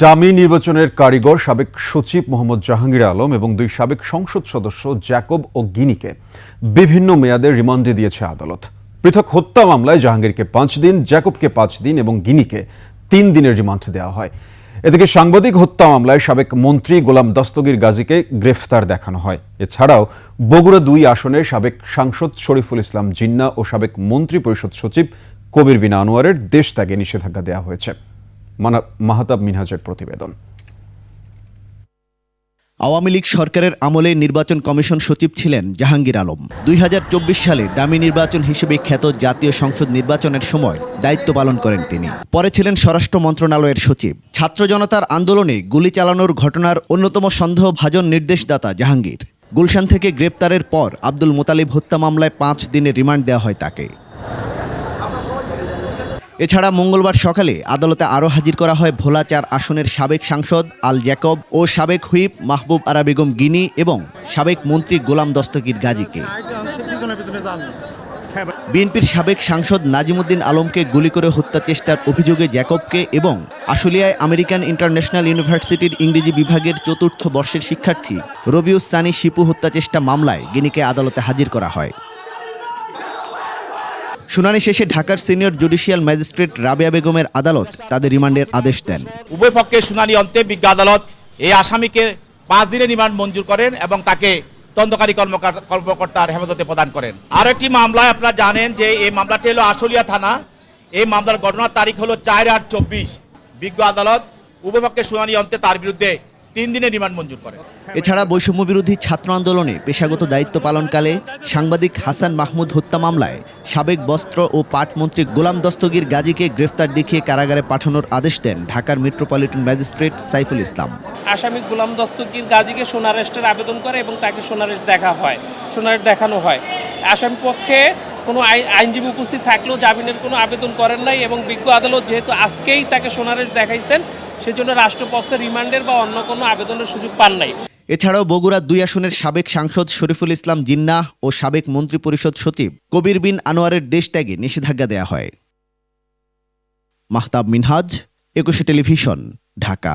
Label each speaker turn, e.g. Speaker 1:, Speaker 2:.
Speaker 1: dummy নির্বাচনের কারিগর সাবেক সচিব মোহাম্মদ জাহাঙ্গীর আলম এবং দুই সাবেক সংসদ সদস্য জ্যাকব ও গিনিকে বিভিন্ন মেয়াদে রিমান্ডে দিয়েছে আদালত পৃথক হত্যা মামলায় জাহাঙ্গীরকে পাঁচ দিন জ্যাকবকে পাঁচ দিন এবং গিনিকে তিন দিনের রিমান্ড দেওয়া হয় এদিকে সাংবাদিক হত্যা মামলায় সাবেক মন্ত্রী গোলাম দস্তগীর গাজীকে গ্রেফতার দেখানো হয় এছাড়াও বগুড়া দুই আসনে সাবেক সাংসদ শরীফুল ইসলাম জিন্না ও সাবেক মন্ত্রী পরিষদ সচিব কবির বিন আনোয়ারের দেশ ত্যাগে নিষেধাজ্ঞা দেওয়া হয়েছে মাহতাব মিনহাজের প্রতিবেদন
Speaker 2: আওয়ামী লীগ সরকারের আমলে নির্বাচন কমিশন সচিব ছিলেন জাহাঙ্গীর আলম দুই সালে ডামি নির্বাচন হিসেবে খ্যাত জাতীয় সংসদ নির্বাচনের সময় দায়িত্ব পালন করেন তিনি পরে ছিলেন স্বরাষ্ট্র মন্ত্রণালয়ের সচিব ছাত্র জনতার আন্দোলনে গুলি চালানোর ঘটনার অন্যতম সন্দেহ ভাজন নির্দেশদাতা জাহাঙ্গীর গুলশান থেকে গ্রেপ্তারের পর আব্দুল মোতালিব হত্যা মামলায় পাঁচ দিনের রিমান্ড দেওয়া হয় তাকে এছাড়া মঙ্গলবার সকালে আদালতে আরও হাজির করা হয় ভোলা চার আসনের সাবেক সাংসদ আল জ্যাকব ও সাবেক হুইপ মাহবুব আরা বেগম গিনি এবং সাবেক মন্ত্রী গোলাম দস্তগীর গাজীকে বিএনপির সাবেক সাংসদ নাজিমুদ্দিন আলমকে গুলি করে হত্যা চেষ্টার অভিযোগে জ্যাকবকে এবং আশুলিয়ায় আমেরিকান ইন্টারন্যাশনাল ইউনিভার্সিটির ইংরেজি বিভাগের চতুর্থ বর্ষের শিক্ষার্থী রবিউস সানি শিপু হত্যা চেষ্টা মামলায় গিনিকে আদালতে হাজির করা হয় শুনানি শেষে ঢাকার সিনিয়র জুডিশিয়াল ম্যাজিস্ট্রেট রাবিয়া বেগমের আদালত তাদের রিমান্ডের আদেশ দেন
Speaker 3: উভয় পক্ষের শুনানি অন্তে বিজ্ঞ আদালত এই আসামিকে পাঁচ দিনের রিমান্ড মঞ্জুর করেন এবং তাকে তদন্তকারী কর্মকর্তার হেফাজতে প্রদান করেন আর একটি মামলায় আপনারা জানেন যে এই মামলাটি হলো আশুলিয়া থানা এই মামলার ঘটনার তারিখ হলো চার আট চব্বিশ বিজ্ঞ আদালত উভয় পক্ষের শুনানি অন্তে তার বিরুদ্ধে তিন দিনের রিমান্ড মঞ্জুর করে
Speaker 2: এছাড়া বৈষম্য বিরোধী ছাত্র আন্দোলনে পেশাগত দায়িত্ব পালনকালে সাংবাদিক হাসান মাহমুদ হত্যা মামলায় সাবেক বস্ত্র ও পাট মন্ত্রী গোলাম দস্তগীর গাজীকে গ্রেফতার দেখিয়ে কারাগারে পাঠানোর আদেশ দেন ঢাকার মেট্রোপলিটন ম্যাজিস্ট্রেট সাইফুল ইসলাম
Speaker 4: আসামি গোলাম দস্তগীর গাজীকে সোনারেস্টের আবেদন করে এবং তাকে সোনারেস্ট দেখা হয় সোনারেস্ট দেখানো হয় আসামি পক্ষে কোনো আইনজীবী উপস্থিত থাকলেও জামিনের কোনো আবেদন করেন নাই এবং বিজ্ঞ আদালত যেহেতু আজকেই তাকে সোনারেস্ট দেখাইছেন সেজন্য রাষ্ট্রপক্ষে রিমান্ডের বা অন্য কোনো আবেদনের সুযোগ পান নাই
Speaker 2: এছাড়াও বগুড়া দুই আসনের সাবেক সাংসদ শরীফুল ইসলাম জিন্না ও সাবেক মন্ত্রিপরিষদ সচিব কবির বিন আনোয়ারের দেশ ত্যাগে নিষেধাজ্ঞা দেয়া হয় মাহতাব মিনহাজ একুশে টেলিভিশন ঢাকা